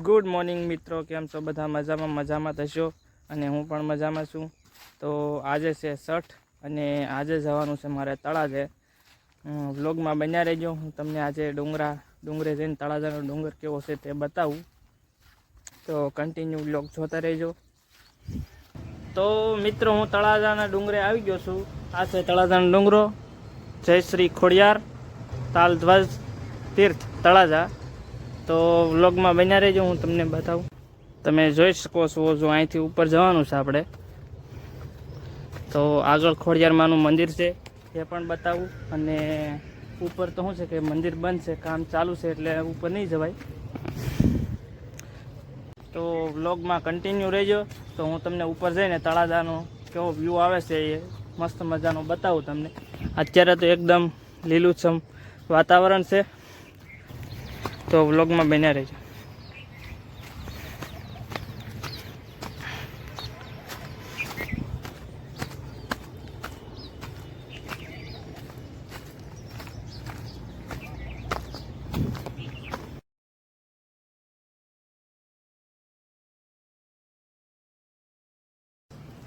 Good morning મિત્રો, કેમ છો બધા? મજામાં મજામાં થશો? અને હું પણ મજામાં છું. તો આજે છે સઠ અને આજે જવાનું છે મારે તળાજે. વ્લોગમાં બન્યા રહેજો. હું તમને આજે ડુંગરા, ડુંગરે જઈને તળાજાનો ડુંગર કેવો છે તે બતાવું. તો કન્ટિન્યુ વ્લોગ જોતા રહેજો. તો મિત્રો, હું તળાજાના ડુંગરે આવી ગયો છું. આ છે તળાજાનો ડુંગરો. જય શ્રી ખોડિયાર તાલધ્વજ તીર્થ તળાજા. તો વ્લોગમાં બન્યા રહેજો, હું તમને બતાવું. તમે જોઈ શકો છો, જો અહીંથી ઉપર જવાનું છે આપણે. તો આગળ ખોડિયારમાંનું મંદિર છે, એ પણ બતાવું. અને ઉપર તો શું છે કે મંદિર બંધ છે, કામ ચાલુ છે, એટલે ઉપર નહીં જવાય. તો વ્લોગમાં કન્ટિન્યુ રહેજો. તો હું તમને ઉપર જઈને તળાજાનો કેવો વ્યૂ આવે છે એ મસ્ત મજાનો બતાવું તમને. અત્યારે તો એકદમ લીલુંછમ વાતાવરણ છે. તો વ્લોગમાં બન્યા રહેજો.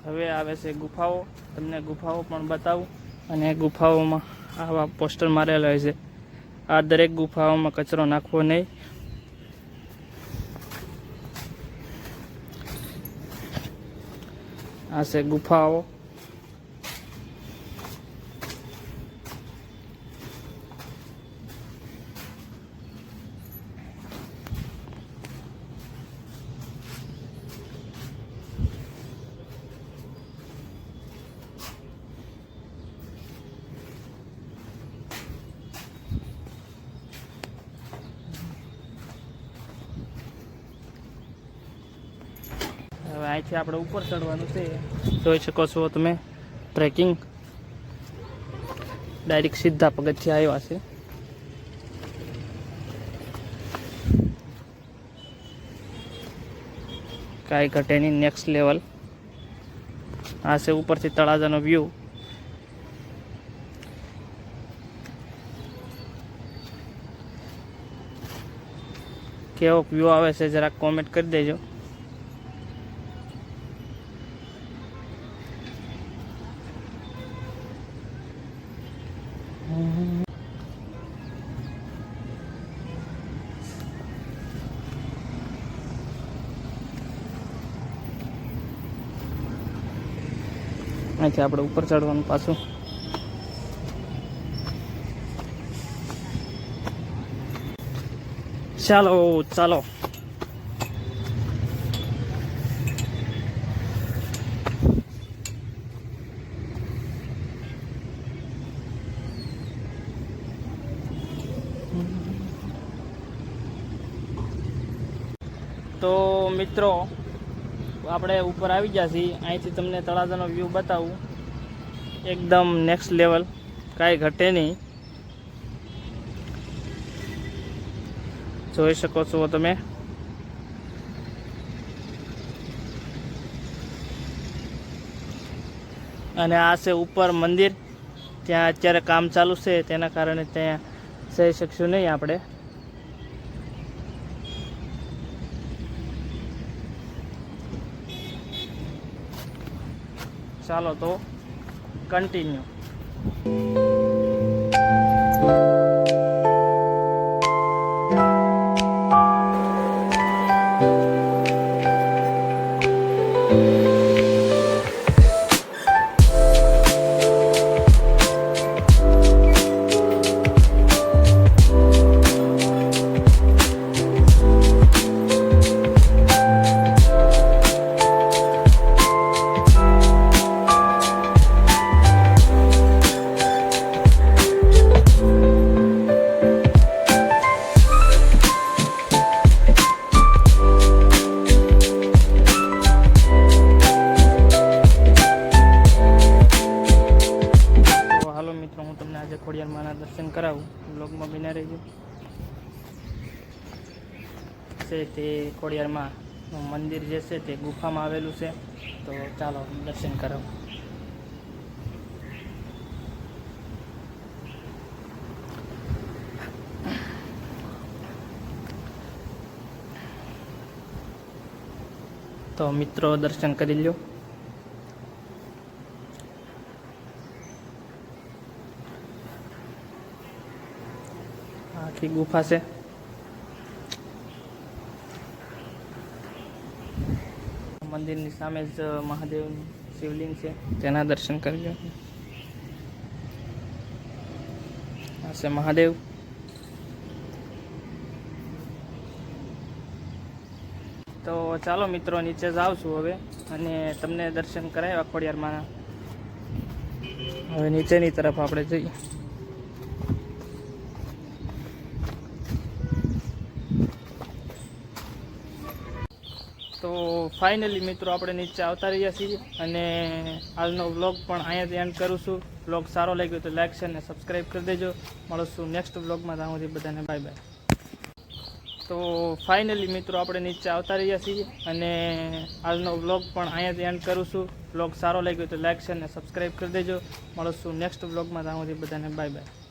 હવે આવે છે ગુફાઓ. તમને ગુફાઓ પણ બતાવું અને ગુફાઓમાં આવા પોસ્ટર મારેલા હોય છે. આ દરેક ગુફાઓમાં કચરો નાખવો નહીં. આ છે ગુફાઓ. અહીંથી આપણે ઉપર ચડવાનું છે. જોઈ શકો છો તમે ટ્રેકિંગ ડાયરેક્ટ સીધા પગથિયા આવ્યા છે. કાંઈ ઘટે નહીં નેક્સ્ટ લેવલ આ છે ઉપરથી તળાજાનો વ્યૂ કેવો વ્યૂ આવે છે, જરાક કોમેન્ટ કરી દેજો. અહીંથી આપણે ઉપર ચડવાનું પાછું. ચાલો ચાલો. તો મિત્રો, આપણે ઉપર આવી ગયા છીએ. અહીંથી તમને તળાજાનો વ્યૂ બતાવું. એકદમ નેક્સ્ટ લેવલ કાંઈ ઘટે નહીં. જોઈ શકો છો તમે. અને આ છે ઉપર મંદિર. ત્યાં અત્યારે કામ ચાલુ છે, તેના કારણે ત્યાં જઈ શકશું નહીં આપણે. ચાલો તો કન્ટિન્યુ આજે ખોડિયાર માના દર્શન કરાવું. બ્લોગમાં બિના રહેજો. છે તે ખોડિયારમાં મંદિર જે છે તે ગુફામાં આવેલું છે. તો ચાલો દર્શન કરાવું. તો મિત્રો દર્શન કરી લ્યો આ આખી ગુફા છે મંદિરની સામે જ મહાદેવ શિવલિંગ છે. તેના દર્શન કરજો આ મહાદેવ. તો ચાલો મિત્રો, નીચે જ આવશું હવે અને તમને દર્શન કરાવ્યા ખોડિયારમાં હવે નીચેની તરફ આપણે જઈએ. ફાઇનલી મિત્રો આપણે નીચે આવતા રહ્યા છીએ અને આજનો વ્લોગ પણ અહીંયાથી એન્ડ કરું છું. વ્લોગ સારો લાગ્યો તો લાઇક છે અને સબસ્ક્રાઈબ કરી દેજો. મળશું નેક્સ્ટ વ્લોગમાં. ત્યાં સુધી બધાને બાય બાય તો ફાઇનલી મિત્રો આપણે નીચે આવતા રહ્યા છીએ અને આજનો વ્લોગ પણ અહીંયાથી એન્ડ કરું છું. વ્લોગ સારો લાગ્યો તો લાઇક છે અને સબસ્ક્રાઈબ કરી દેજો. મળશું નેક્સ્ટ વ્લોગમાં. ત્યાં સુધી બધાને બાય બાય